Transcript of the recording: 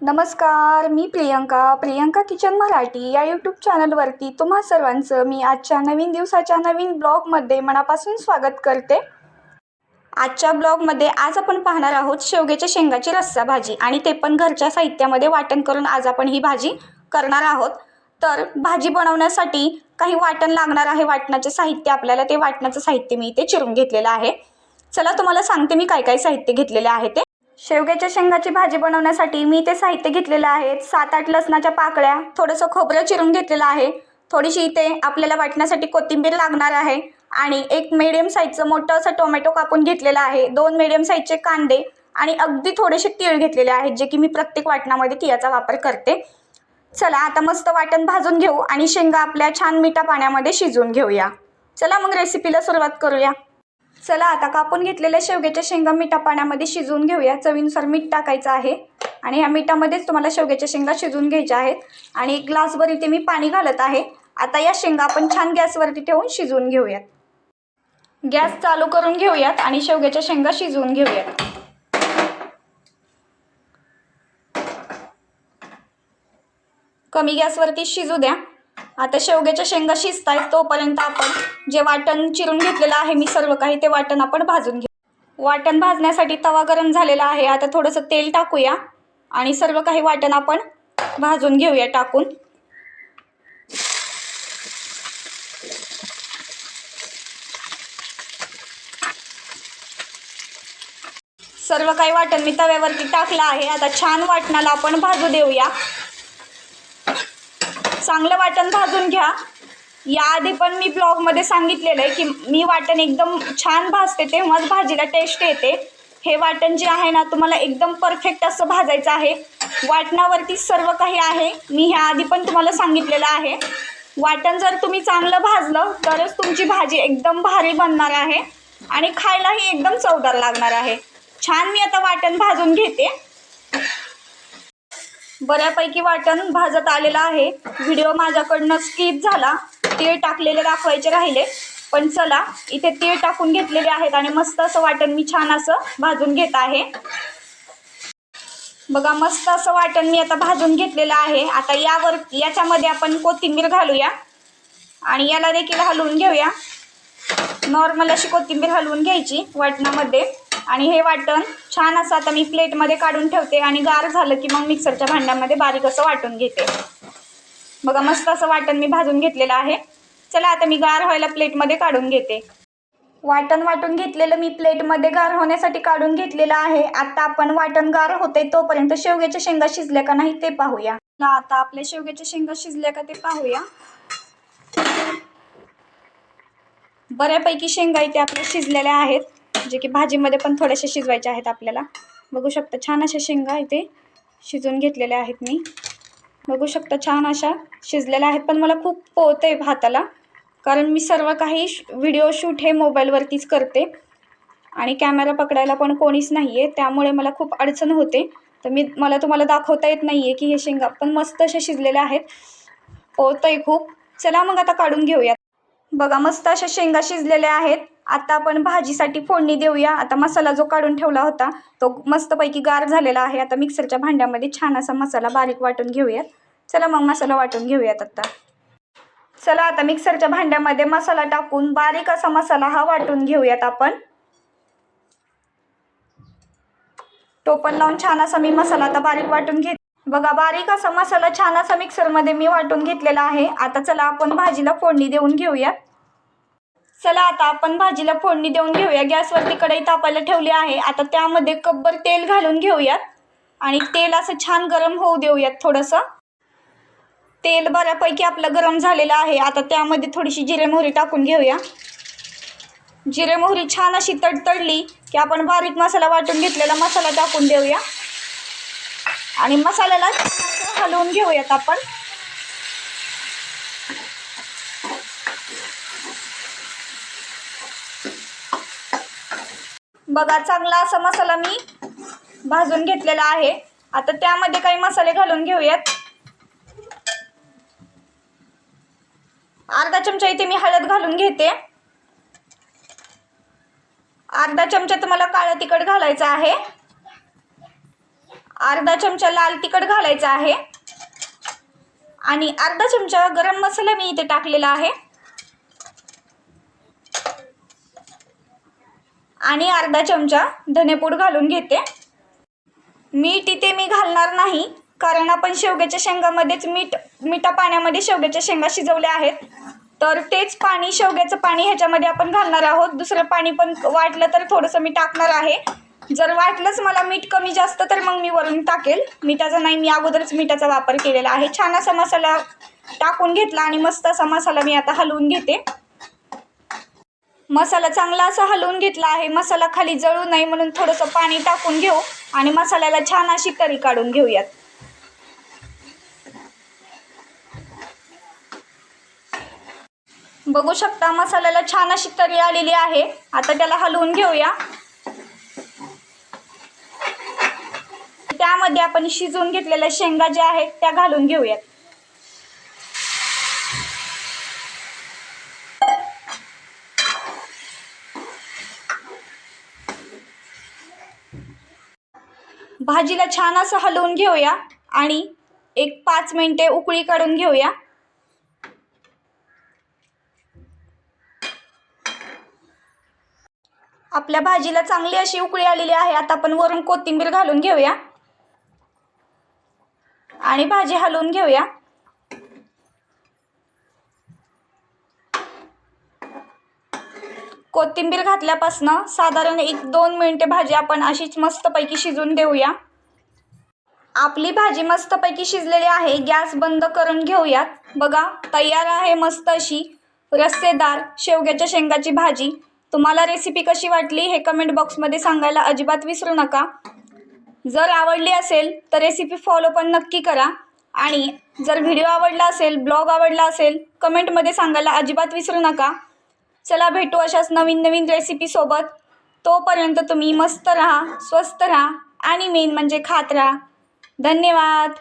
नमस्कार मी प्रियंका. प्रियंका किचन मराठी या यूट्यूब चॅनलवरती तुम्हा सर्वांचं मी आजच्या नवीन दिवसाच्या नवीन ब्लॉगमध्ये मनापासून स्वागत करते. आजच्या ब्लॉगमध्ये आज आपण पाहणार आहोत शेवग्याच्या शेंगाची रस्सा भाजी आणि ते पण घरच्या साहित्यामध्ये वाटण करून आज आपण ही भाजी करणार आहोत. तर भाजी बनवण्यासाठी काही वाटण लागणार आहे वाटणाचे साहित्य आपल्याला ते वाटणाचं साहित्य मी इथे चिरून घेतलेलं आहे. चला तुम्हाला सांगते मी काय काय साहित्य घेतलेले आहे ते. शेवग्याच्या शेंगाची भाजी बनवण्यासाठी मी ते साहित्य घेतलेलं आहे सात आठ लसणाच्या पाकळ्या थोडंसं खोबरं चिरून घेतलेलं आहे. थोडीशी इथे आपल्याला वाटण्यासाठी कोथिंबीर लागणार आहे आणि एक मिडियम साईजचं मोठं असं टोमॅटो कापून घेतलेलं आहे. दोन मिडियम साईजचे कांदे आणि अगदी थोडेसे तीळ घेतलेले आहेत जे की मी प्रत्येक वाटणामध्ये तिळाचा वापर करते. चला आता मस्त वाटण भाजून घेऊ आणि शेंगा आपल्या छान मिठा पाण्यामध्ये शिजवून घेऊया. चला मग रेसिपीला सुरुवात करूया. चला आता कापून घेतलेल्या शेवग्याच्या शेंगा मिठा पाण्यामध्ये शिजवून घेऊया. चवीनुसार मीठ टाकायचं आहे. आणि ह्या मिठामध्येच तुम्हाला शेवग्याच्या शेंगा शिजवून घ्यायच्या आहेत. आणि एक ग्लासभर इथे मी पाणी घालत आहे. आता या शेंगा आपण छान गॅसवरती ठेवून शिजवून घेऊयात. गॅस चालू करून घेऊयात आणि शेवग्याच्या शेंगा शिजवून घेऊयात. कमी गॅसवरती शिजू द्या. आता शेवग्याच्या शेंगा शिजत आहेत तोपर्यंत आपण जे वाटण चिरून घेतलेलं आहे मी सर्व काही ते वाटण आपण भाजून घेऊ. वाटण भाजण्यासाठी तवा गरम झालेला आहे. आता थोडंसं तेल टाकूया आणि सर्व काही वाटण आपण भाजून घेऊया टाकून. सर्व काही वाटण मी तव्यावरती टाकलं आहे. आता छान वाटणाला आपण भाजू देऊया. चांगलं वाटण भाजून घ्या. याआधी पण मी ब्लॉगमध्ये सांगितलेलं आहे की मी वाटण एकदम छान भाजते तेव्हाच भाजीला टेस्ट येते. हे वाटण जे आहे ना तुम्हाला एकदम परफेक्ट असं भाजायचं आहे. वाटणावरती सर्व काही आहे. मी ह्या आधी पण तुम्हाला सांगितलेलं आहे. वाटण जर तुम्ही चांगलं भाजलं तरच तुमची भाजी एकदम भारी बनणार आहे. आणि खायलाही एकदम चवदार लागणार आहे. छान मी आता वाटण भाजून घेते. बऱ्यापैकी वाटण भाजत आलेलं आहे. व्हिडिओ माझ्याकडनं स्किप झाला. तीळ टाकलेले दाखवायचे राहिले. पण चला इथे तीळ टाकून घेतलेले आहेत आणि मस्त असं वाटण मी छान असं भाजून घेत आहे. बघा मस्त असं वाटण मी आता भाजून घेतलेलं आहे. आता यावर याच्यामध्ये आपण कोथिंबीर घालूया. आणि याला देखील हलवून घेऊया. नॉर्मल अशी कोथिंबीर हलवून घ्यायची वाटणामध्ये. आणि हे वाटण छान असं आता मी प्लेटमध्ये काढून ठेवते आणि गार झालं की मग मिक्सरच्या भांड्यामध्ये बारीक असं वाटून घेते. बघा मस्त असं वाटण मी भाजून घेतलेलं आहे. चला आता मी गार व्हायला प्लेटमध्ये काढून घेते. वाटण वाटून घेतलेलं मी प्लेटमध्ये गार होण्यासाठी काढून घेतलेलं आहे. आता आपण वाटण गार होते तोपर्यंत शेवग्याच्या शेंगा शिजल्या का नाही ते पाहूया. आता आपल्या शेवग्याच्या शेंगा शिजल्या का ते पाहूया. बऱ्यापैकी शेंगा इथे आपल्या शिजलेल्या आहेत. जे की भाजीमध्ये पण थोड्याशा शिजवायच्या आहेत आपल्याला. बघू शकता छान अशा शेंगा इथे शिजवून घेतलेल्या आहेत मी. बघू शकता छान अशा शिजलेल्या आहेत पण मला खूप पोहतं आहे भाताला. कारण मी सर्व काही व्हिडिओ शूट हे मोबाईलवरतीच करते. आणि कॅमेरा पकडायला पण कोणीच नाही आहे त्यामुळे मला खूप अडचण होते. तर मी मला तुम्हाला दाखवता येत नाही आहे की हे शेंगा पण मस्त अशा शिजलेल्या आहेत. पोहतं आहे खूप. चला मग आता काढून घेऊयात. बघा मस्त अशा शेंगा शिजलेल्या आहेत. आता आपण भाजीसाठी फोडणी देऊया. आता मसाला जो काढून ठेवला होता तो मस्तपैकी गार झालेला आहे. आता मिक्सरच्या भांड्यामध्ये छान असा मसाला बारीक वाटून घेऊयात. चला मग मसाला वाटून घेऊयात आता. चला आता मिक्सरच्या भांड्यामध्ये मसाला टाकून बारीक असा मसाला हा वाटून घेऊयात आपण. टोपण लावून छान असा मी मसाला आता बारीक वाटून घेत. बघा बारीक असा मसाला छान असा मिक्सरमध्ये मी वाटून घेतलेला आहे. आता चला आपण भाजीला फोडणी देऊन घेऊयात चला आता आपण भाजीला फोडणी देऊन घेऊया. गॅसवरती कढई तापायला ठेवली आहे. आता त्यामध्ये कब्बर तेल घालून घेऊयात. आणि तेल असं छान गरम होऊ देऊयात थोडंसं. तेल बऱ्यापैकी आपलं गरम झालेलं आहे. आता त्यामध्ये थोडीशी जिरे मोहरी टाकून घेऊया. जिरे मोहरी छान अशी तडतडली की आपण बारीक मसाला वाटून घेतलेला मसाला टाकून देऊया. आणि मसाल्याला हलवून घेऊयात आपण. बघा चांगला असा मसाला मी भाजून घेतलेला आहे. आता त्यामध्ये काही मसाले घालून घेऊयात. अर्धा चमचा इथे मी हळद घालून घेते. अर्धा चमचा तुम्हाला काळं तिखट घालायचं आहे. अर्धा चमचा लाल तिखट घालायचा आहे. आणि अर्धा चमचा गरम मसाला मी इथे टाकलेला आहे. आणि अर्धा चमचा धनेपूड घालून घेते. मीठ इथे मी घालणार नाही कारण आपण शेवग्याच्या शेंगामध्येच मीठ मिठा पाण्यामध्ये शेवग्याच्या शेंगा शिजवल्या आहेत. तर तेच पाणी शेवग्याचं पाणी ह्याच्यामध्ये आपण घालणार आहोत. दुसरं पाणी पण वाटलं तर थोडंसं मी टाकणार आहे. जर वाटलंच मला मीठ कमी जास्त तर मग मी वरून टाकेल. मिठाचा नाही मी अगोदरच मिठाचा वापर केलेला आहे. छान असा मसाला टाकून घेतला आणि मस्त असा मसाला मी आता हलवून घेते. मसाला चांगला असा हलवून घेतला आहे. मसाला खाली जळू नये म्हणून थोडंसं पाणी टाकून घेऊ आणि मसाल्याला छान अशी तरी काढून घेऊयात. बघू शकता मसाल्याला छान अशी तरी आलेली आहे. आता त्याला हलवून घेऊया. त्यामध्ये आपण शिजवून घेतलेल्या शेंगा ज्या आहेत त्या घालून घेऊयात. भाजीला छान असं हलवून घेऊया आणि एक पाच मिनिटे उकळी काढून घेऊया. आपल्या भाजीला चांगली अशी उकळी आलेली आहे. आता आपण वरून कोथिंबीर घालून घेऊया. आणि भाजी हलवून घेऊया. कोथिंबीर घातल्यापासनं साधारण एक दोन मिनिटे भाजी आपण अशीच मस्तपैकी शिजवून देऊया आपली भाजी मस्तपैकी शिजलेली आहे गॅस बंद करून घेऊयात. बघा तयार आहे मस्त अशी रस्सेदार शेवग्याच्या शेंगाची भाजी. तुम्हाला रेसिपी कशी वाटली हे कमेंट बॉक्समध्ये सांगायला अजिबात विसरू नका. जर आवडली असेल तर रेसिपी फॉलो पण नक्की करा. आणि जर व्हिडिओ आवडला असेल ब्लॉग आवडला असेल कमेंटमध्ये सांगायला अजिबात विसरू नका. चला भेटू अशाच नवीन नवीन रेसिपीसोबत तोपर्यंत तुम्ही मस्त राहा स्वस्त राहा आणि मेन म्हणजे खात राहा. धन्यवाद.